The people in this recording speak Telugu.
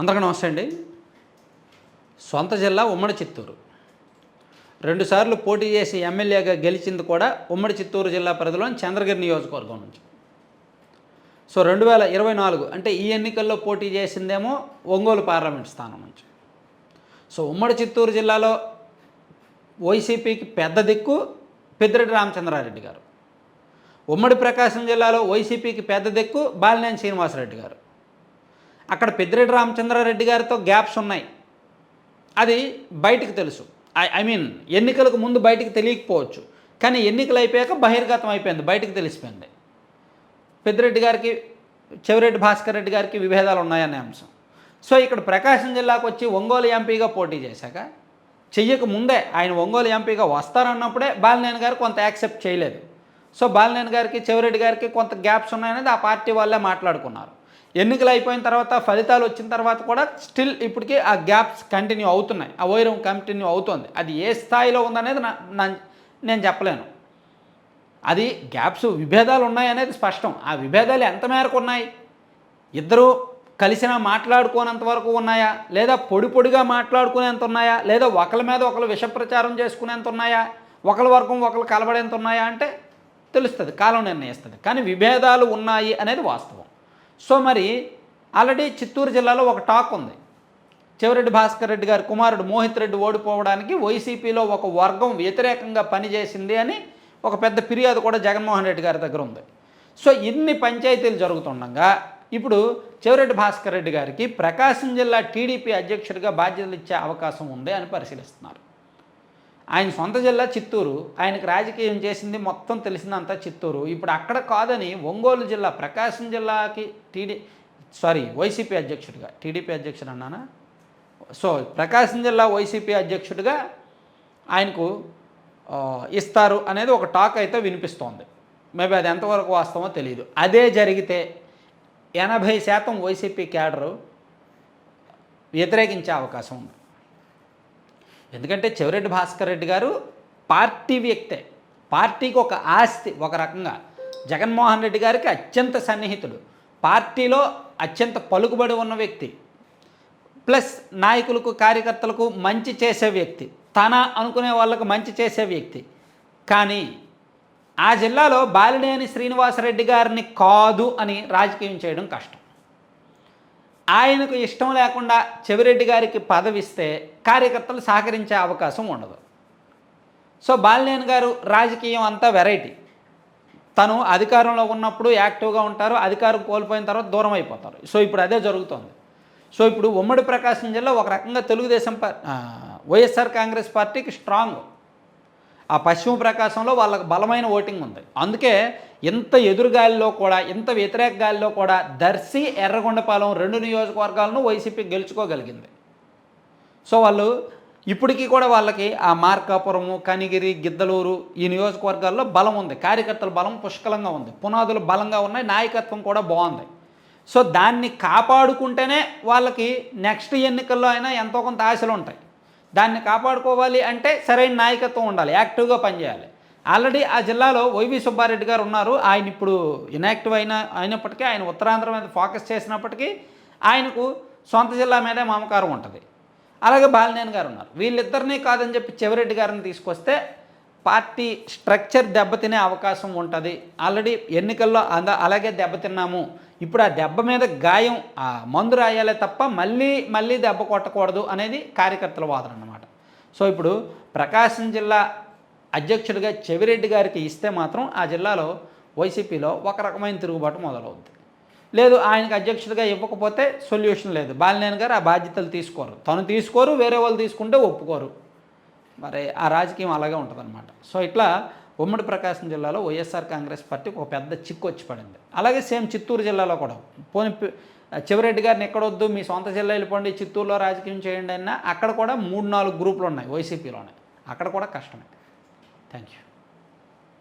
అందరికీ నమస్తే అండి. సొంత జిల్లా ఉమ్మడి చిత్తూరు. రెండుసార్లు పోటీ చేసి ఎమ్మెల్యేగా గెలిచింది కూడా ఉమ్మడి చిత్తూరు జిల్లా పరిధిలోని చంద్రగిరి నియోజకవర్గం నుంచి. సో రెండు వేల ఇరవై నాలుగు అంటే ఈ ఎన్నికల్లో పోటీ చేసిందేమో ఒంగోలు పార్లమెంట్ స్థానం నుంచి. సో ఉమ్మడి చిత్తూరు జిల్లాలో వైసీపీకి పెద్ద దిక్కు పెద్దిరెడ్డి రామచంద్రారెడ్డి గారు. ఉమ్మడి ప్రకాశం జిల్లాలో వైసీపీకి పెద్ద దిక్కు బాలినేని శ్రీనివాసరెడ్డి గారు. అక్కడ పెద్దిరెడ్డి రామచంద్రారెడ్డి గారితో గ్యాప్స్ ఉన్నాయి. అది బయటికి తెలుసు. ఐ ఐ మీన్ ఎన్నికలకు ముందు బయటకు తెలియకపోవచ్చు. కానీ ఎన్నికలు అయిపోయాక బహిర్గతం అయిపోయింది బయటకు తెలిసిపోయింది. పెద్దిరెడ్డి గారికి చెవిరెడ్డి భాస్కర్ రెడ్డి గారికి విభేదాలు ఉన్నాయనే అంశం. సో ఇక్కడ ప్రకాశం జిల్లాకు వచ్చి ఒంగోలు ఎంపీగా పోటీ చేశాక చెయ్యక ముందే ఆయన ఒంగోలు ఎంపీగా వస్తారన్నప్పుడే బాలినేని గారు కొంత యాక్సెప్ట్ చేయలేదు. సో బాలినేని గారికి చెవిరెడ్డి గారికి కొంత గ్యాప్స్ ఉన్నాయనేది ఆ పార్టీ వాళ్ళే మాట్లాడుకున్నారు. ఎన్నికలు అయిపోయిన తర్వాత ఫలితాలు వచ్చిన తర్వాత కూడా స్టిల్ ఇప్పటికీ ఆ గ్యాప్స్ కంటిన్యూ అవుతున్నాయి. ఆ వైరం కంటిన్యూ అవుతుంది. అది ఏ స్థాయిలో ఉందనేది నా నేను చెప్పలేను. అది గ్యాప్స్ విభేదాలు ఉన్నాయనేది స్పష్టం. ఆ విభేదాలు ఎంత మేరకు ఉన్నాయి? ఇద్దరు కలిసినా మాట్లాడుకోనంత వరకు ఉన్నాయా? లేదా పొడి పొడిగా మాట్లాడుకునేంత ఉన్నాయా? లేదా ఒకరి మీద ఒకరు విషప్రచారం చేసుకునేంత ఉన్నాయా? ఒకరి వర్గం ఒకరు కలబడేంత ఉన్నాయా? అంటే తెలుస్తుంది కాలం నిర్ణయిస్తుంది. కానీ విభేదాలు ఉన్నాయి అనేది వాస్తవం. సో మరి ఆల్రెడీ చిత్తూరు జిల్లాలో ఒక టాక్ ఉంది. చివరెడ్డి భాస్కర్ రెడ్డి గారి కుమారుడు మోహిత్ రెడ్డి ఓడిపోవడానికి వైసీపీలో ఒక వర్గం వ్యతిరేకంగా పనిచేసింది అని ఒక పెద్ద ఫిర్యాదు కూడా జగన్మోహన్ రెడ్డి గారి దగ్గర ఉంది. సో ఇన్ని పంచాయతీలు జరుగుతుండగా ఇప్పుడు చివరెడ్డి భాస్కర్ రెడ్డి గారికి ప్రకాశం జిల్లా టీడీపీ అధ్యక్షుడిగా బాధ్యతలు ఇచ్చే అవకాశం ఉంది అని పరిశీలిస్తున్నారు. ఆయన సొంత జిల్లా చిత్తూరు. ఆయనకు రాజకీయం చేసింది మొత్తం తెలిసిందంతా చిత్తూరు. ఇప్పుడు అక్కడ కాదని ఒంగోలు జిల్లా ప్రకాశం జిల్లాకి టీడీ సారీ వైసీపీ అధ్యక్షుడిగా టీడీపీ అధ్యక్షుడు అన్నానా? సో ప్రకాశం జిల్లా వైసీపీ అధ్యక్షుడిగా ఆయనకు ఇస్తారు అనేది ఒక టాక్ అయితే వినిపిస్తోంది. మేబీ అది ఎంతవరకు వాస్తవమో తెలియదు అదే జరిగితే ఎనభై శాతం వైసీపీ క్యాడరు వ్యతిరేకించే అవకాశం ఉంది. ఎందుకంటే చెవిరెడ్డి భాస్కర్ రెడ్డి గారు పార్టీ వ్యక్తే. పార్టీకి ఒక ఆస్తి ఒక రకంగా. జగన్మోహన్ రెడ్డి గారికి అత్యంత సన్నిహితుడు. పార్టీలో అత్యంత పలుకుబడి ఉన్న వ్యక్తి. ప్లస్ నాయకులకు కార్యకర్తలకు మంచి చేసే వ్యక్తి. తన అనుకునే వాళ్ళకు మంచి చేసే వ్యక్తి. కానీ ఆ జిల్లాలో బాలినేని శ్రీనివాసరెడ్డి గారిని కాదు అని రాజకీయం చేయడం కష్టం. ఆయనకు ఇష్టం లేకుండా చెవిరెడ్డి గారికి పదవిస్తే కార్యకర్తలు సహకరించే అవకాశం ఉండదు. సో బాలినేని గారు రాజకీయం అంతా వెరైటీ. తను అధికారంలో ఉన్నప్పుడు యాక్టివ్గా ఉంటారు అధికారం కోల్పోయిన తర్వాత దూరం అయిపోతారు. సో ఇప్పుడు అదే జరుగుతోంది. సో ఇప్పుడు ఉమ్మడి ప్రకాశం జిల్లా ఒక రకంగా తెలుగుదేశం పా వైఎస్ఆర్ కాంగ్రెస్ పార్టీకి స్ట్రాంగ్. ఆ పశ్చిమ ప్రకాశంలో వాళ్ళకి బలమైన ఓటింగ్ ఉంది. అందుకే ఇంత ఎదురుగాలిలో కూడా ఇంత వ్యతిరేక గాలిలో కూడా దర్శి ఎర్రగొండపాలెం రెండు నియోజకవర్గాలను వైసీపీ గెలుచుకోగలిగింది. సో వాళ్ళు ఇప్పటికీ కూడా వాళ్ళకి ఆ మార్కాపురము కనిగిరి గిద్దలూరు ఈ నియోజకవర్గాల్లో బలం ఉంది. కార్యకర్తల బలం పుష్కలంగా ఉంది. పునాదులు బలంగా ఉన్నాయి. నాయకత్వం కూడా బాగుంది. సో దాన్ని కాపాడుకుంటేనే వాళ్ళకి నెక్స్ట్ ఎన్నికల్లో అయినా ఎంతో కొంత ఆశలు ఉంటాయి దాన్ని కాపాడుకోవాలి అంటే సరైన నాయకత్వం ఉండాలి యాక్టివ్గా పనిచేయాలి. ఆల్రెడీ ఆ జిల్లాలో వైవి సుబ్బారెడ్డి గారు ఉన్నారు. ఆయన ఇప్పుడు ఇనాక్టివ్ అయిన అయినప్పటికీ ఆయన ఉత్తరాంధ్ర మీద ఫోకస్ చేసినప్పటికీ ఆయనకు సొంత జిల్లా మీదే మమకారం ఉంటుంది. అలాగే బాలినేని గారు ఉన్నారు. వీళ్ళిద్దరినీ కాదని చెప్పి చెవిరెడ్డి గారిని తీసుకొస్తే పార్టీ స్ట్రక్చర్ దెబ్బతినే అవకాశం ఉంటుంది. ఆల్రెడీ ఎన్నికల్లో అంద అలాగే దెబ్బతిన్నాము ఇప్పుడు ఆ దెబ్బ మీద గాయం ఆ మందు రాయాలే తప్ప మళ్ళీ మళ్ళీ దెబ్బ కొట్టకూడదు అనేది కార్యకర్తల వాదన అన్నమాట. సో ఇప్పుడు ప్రకాశం జిల్లా అధ్యక్షుడిగా చెవిరెడ్డి గారికి ఇస్తే మాత్రం ఆ జిల్లాలో వైసీపీలో ఒక రకమైన తిరుగుబాటు మొదలవుద్ది. లేదు ఆయనకు అధ్యక్షుడిగా ఇవ్వకపోతే సొల్యూషన్ లేదు. బాలినేని గారు ఆ బాధ్యతలు తీసుకోరు. తను తీసుకోరు వేరే వాళ్ళు తీసుకుంటే ఒప్పుకోరు. మరి ఆ రాజకీయం అలాగే ఉంటుందన్నమాట. సో ఇట్లా ఉమ్మడి ప్రకాశం జిల్లాలో వైఎస్ఆర్ కాంగ్రెస్ పార్టీకి ఒక పెద్ద చిక్కు వచ్చి పడింది. అలాగే సేమ్ చిత్తూరు జిల్లాలో కూడా. పోనీ చివరెడ్డి గారిని ఎక్కడొద్దు మీ సొంత జిల్లా వెళ్ళిపోండి చిత్తూరులో రాజకీయం చేయండి అన్నా అక్కడ కూడా మూడు నాలుగు గ్రూపులు ఉన్నాయి వైసీపీలోనే. అక్కడ కూడా కష్టమే. Thank you